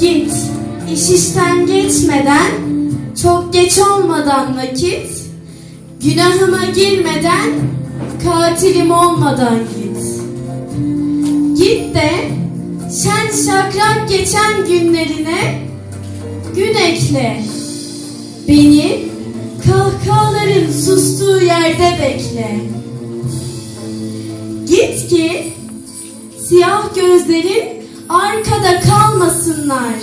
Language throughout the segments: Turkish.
git. İş işten geçmeden, çok geç olmadan vakit, günahıma girmeden, katilim olmadan git. Git de şen şakrak geçen günlerine gün ekle. Beni kahkahaların sustuğu yerde bekle. Git ki siyah gözlerin arkada kalmasınlar.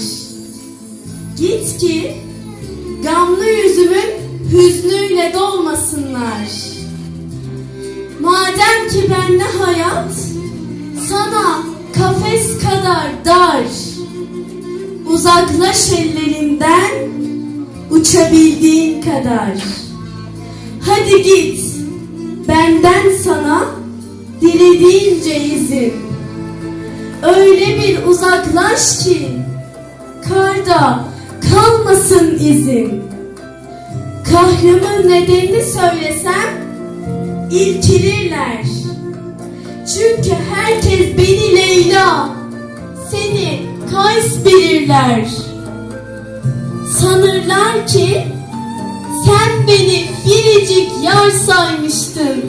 Git ki gamlı yüzümün hüznüyle dolmasınlar. Madem ki bende hayat sana kafes kadar dar. Uzaklaş ellerinden uçabildiğin kadar. Hadi git benden sana dilediğince izin. Öyle bir uzaklaş ki karda kalmasın izin. Kahrımın nedenini söylesem irkilirler. Çünkü herkes beni Leyla, seni Kays bilirler. Sanırlar ki sen beni biricik yar saymıştın.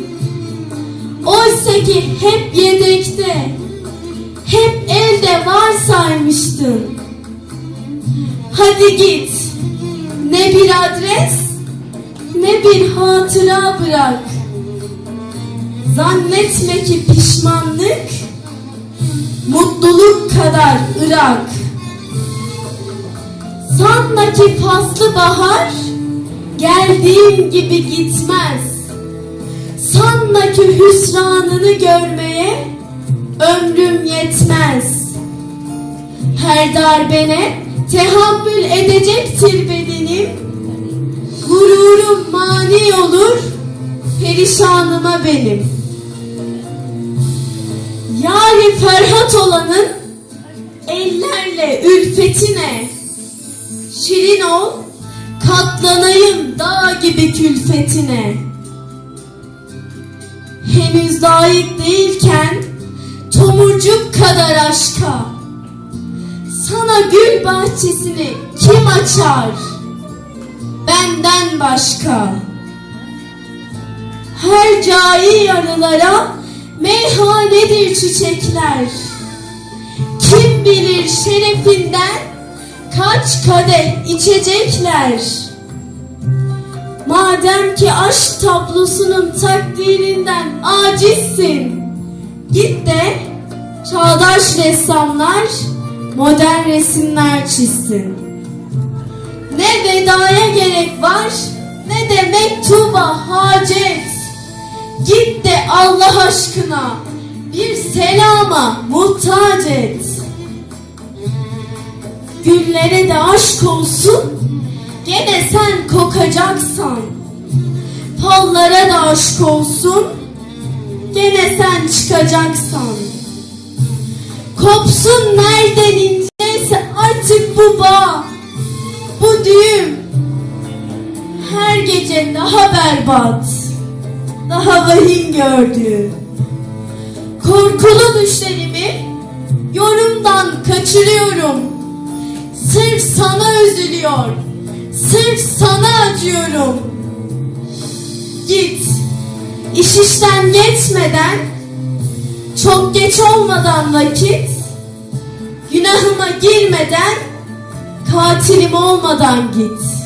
Oysa ki hep yedekte, hep elde var saymıştın. Hadi git, ne bir adres, ne bir hatıra bırak. Zannetme ki pişmanlık, mutluluk kadar ırak. Sanma ki faslı bahar, geldiğin gibi gitmez. Sanma ki hüsranını görmeye ömrüm yetmez. Her darbene tehammül edecektir bedenim. Gururum mani olur, perişanıma benim. Yari Ferhat olanın ellerle ülfetine Şirin ol, katlanayım dağ gibi külfetine. Henüz layık değilken tomurcuk kadar aşka. Sana gül bahçesini kim açar? Benden başka. Her cai yarılara meyhanedir çiçekler. Kim bilir şerefinden kaç kadeh içecekler. Madem ki aşk tablosunun takdirinden acizsin, git de çağdaş ressamlar modern resimler çizsin. Ne vedaya gerek var, ne de mektuba hacet. Git de Allah aşkına bir selama muhtaç et. Güllere de aşk olsun, gene sen kokacaksan. Fallara da aşk olsun, gene sen çıkacaksan. Kopsun nereden inceyse artık bu bağ, bu düğüm. Her gece daha berbat, daha vahim gördü. Korkulu düşlerimi yorumdan kaçırıyorum. Sırf sana üzülüyor. Sırf sana acıyorum. Git. İş işten geçmeden, çok geç olmadan vakit, günahıma girmeden, katilim olmadan git.